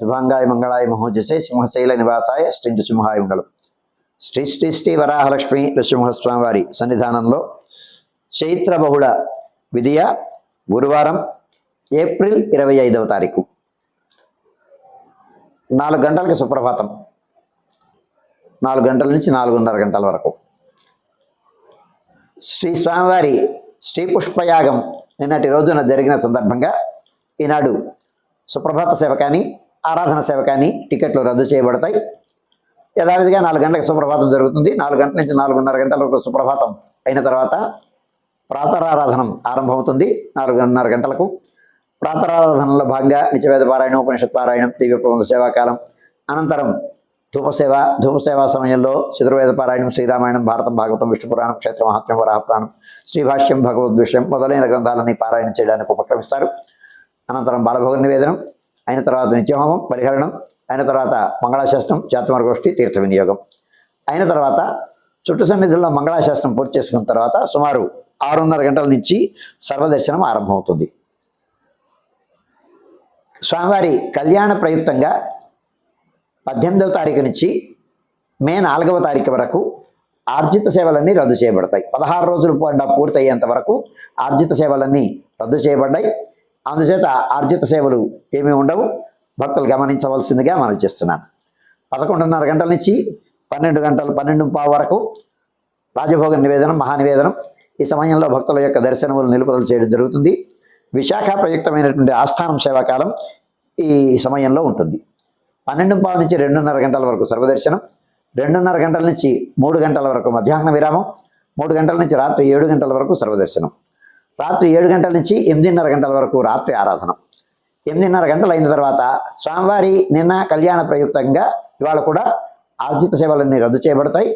శుభాంగాయ మంగళాయ మహోజసే సింహశైల నివాసాయ శ్రీ నృసింహాయ మంగళం. శ్రీ శ్రీ శ్రీ వరాహలక్ష్మి నృసింహస్వామి వారి సన్నిధానంలో చైత్ర బహుళ విధియ గురువారం ఏప్రిల్ ఇరవై ఐదవ తారీఖు. నాలుగు గంటలకి సుప్రభాతం. నాలుగు గంటల నుంచి నాలుగున్నర గంటల వరకు. శ్రీ స్వామివారి శ్రీ పుష్పయాగం నిన్నటి రోజున జరిగిన సందర్భంగా ఈనాడు సుప్రభాత సేవ కానీ ఆరాధన సేవ కానీ టికెట్లు రద్దు చేయబడతాయి. యథావిధిగా నాలుగు గంటలకు సుప్రభాతం జరుగుతుంది. నాలుగు గంటల నుంచి నాలుగున్నర గంటల వరకు సుప్రభాతం అయిన తర్వాత ప్రాతరారాధనం ఆరంభమవుతుంది. నాలుగున్నర గంటలకు ప్రాతరారాధనలో భాగంగా నిత్యవేద పారాయణం ఉపనిషత్ పారాయణం దివ్య ప్రబంధ సేవాకాలం అనంతరం ధూపసేవ ధూపసేవా సమయంలో చతుర్వేద పారాయణం శ్రీరామాయణం భారతం భాగవతం విష్ణు పురాణం క్షేత్ర మహాత్మ్యం వరాహపురాణం శ్రీభాష్యం భగవద్విషయం మొదలైన గ్రంథాలని పారాయణం చేయడానికి ఉపక్రమిస్తారు. అనంతరం బాలభోగ నివేదనం అయిన తర్వాత నిత్యహోమం పరిహరణం అయిన తర్వాత మంగళాశాస్త్రం జాతమరగోష్ఠి తీర్థ వినియోగం అయిన తర్వాత చుట్టు సన్నిధుల్లో మంగళాశాస్త్రం పూర్తి చేసుకున్న తర్వాత సుమారు ఆరున్నర గంటల నుంచి సర్వదర్శనం ఆరంభమవుతుంది. స్వామివారి కళ్యాణ ప్రయుక్తంగా పద్దెనిమిదవ తారీఖు నుంచి మే నాలుగవ తారీఖు వరకు ఆర్జిత సేవలన్నీ రద్దు చేయబడతాయి. పదహారు రోజులు పూర్తి పూర్తయ్యేంత వరకు ఆర్జిత సేవలన్నీ రద్దు చేయబడ్డాయి. అందుచేత ఆర్జిత సేవలు ఏమీ ఉండవు. భక్తులు గమనించవలసిందిగా మనం చేస్తున్నాను. పదకొండున్నర గంటల నుంచి పన్నెండు గంటలు పన్నెండు పావు వరకు రాజభోగ నివేదనం మహానివేదనం. ఈ సమయంలో భక్తుల యొక్క దర్శనములు నిలుపుదల చేయడం జరుగుతుంది. విశాఖ ప్రయుక్తమైనటువంటి ఆస్థానం సేవాకాలం ఈ సమయంలో ఉంటుంది. పన్నెండు పావు నుంచి రెండున్నర గంటల వరకు సర్వదర్శనం రెండున్నర గంటల నుంచి మూడు గంటల వరకు మధ్యాహ్న విరామం మూడు గంటల నుంచి రాత్రి ఏడు గంటల వరకు సర్వదర్శనం. రాత్రి ఏడు గంటల నుంచి ఎనిమిదిన్నర గంటల వరకు రాత్రి ఆరాధన. ఎనిమిదిన్నర గంటలు అయిన తర్వాత స్వామివారి నిన్న కళ్యాణ ప్రయుక్తంగా ఇవాళ కూడా ఆర్జిత సేవలన్నీ రద్దు చేయబడతాయి.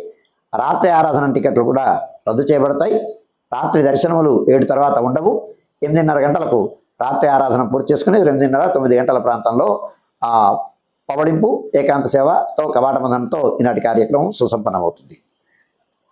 రాత్రి ఆరాధన టికెట్లు కూడా రద్దు చేయబడతాయి. రాత్రి దర్శనములు ఏడు తర్వాత ఉండవు. ఎనిమిదిన్నర గంటలకు రాత్రి ఆరాధన పూర్తి చేసుకుని ఎనిమిదిన్నర తొమ్మిది గంటల ప్రాంతంలో పవడింపు పవళింపు ఏకాంత సేవతో కవాటమందనంతో ఈనాటి కార్యక్రమం సుసంపన్నమవుతుంది.